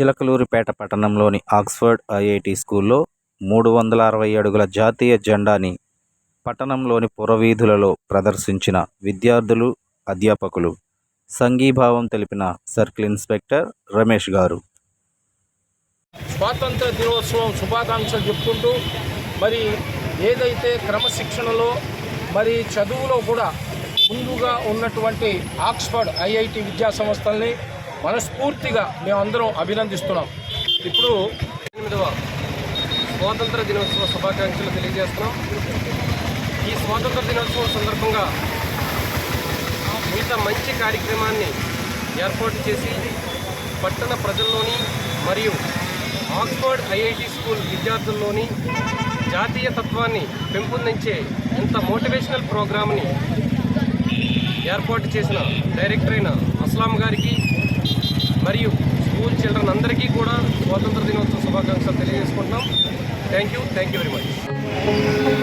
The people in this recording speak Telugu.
చిలకలూరిపేట పట్టణంలోని ఆక్స్ఫర్డ్ ఐఐటి స్కూల్లో మూడు వందల అరవై అడుగుల జాతీయ జెండాని పట్టణంలోని పురవీధులలో ప్రదర్శించిన విద్యార్థులు అధ్యాపకులు. సంఘీభావం తెలిపిన సర్కిల్ ఇన్స్పెక్టర్ రమేష్ గారు. స్వాతంత్ర దినోత్సవం శుభాకాంక్షలు చెప్పుకుంటూ మరి ఏదైతే క్రమశిక్షణలో మరి చదువులో కూడా ముందుగా ఉన్నటువంటి ఆక్స్ఫర్డ్ ఐఐటి విద్యా సంస్థల్ని మనస్ఫూర్తిగా మేమందరం అభినందిస్తున్నాం. ఇప్పుడు ఎనిమిదవ స్వాతంత్ర దినోత్సవ శుభాకాంక్షలు తెలియజేస్తున్నాం. ఈ స్వాతంత్ర దినోత్సవం సందర్భంగా ఇంత మంచి కార్యక్రమాన్ని ఏర్పాటు చేసి పట్టణ ప్రజల్లోని మరియు ఆక్స్ఫర్డ్ ఐఐటి స్కూల్ విద్యార్థుల్లోని జాతీయ తత్వాన్ని పెంపొందించే ఇంత మోటివేషనల్ ప్రోగ్రామ్ని ఏర్పాటు చేసిన డైరెక్టర్ అయిన అస్లాం గారికి మరియు స్కూల్ చిల్డ్రన్ అందరికీ కూడా స్వాతంత్ర దినోత్సవ శుభాకాంక్షలు తెలియజేసుకుంటున్నాం. Thank you thank you very much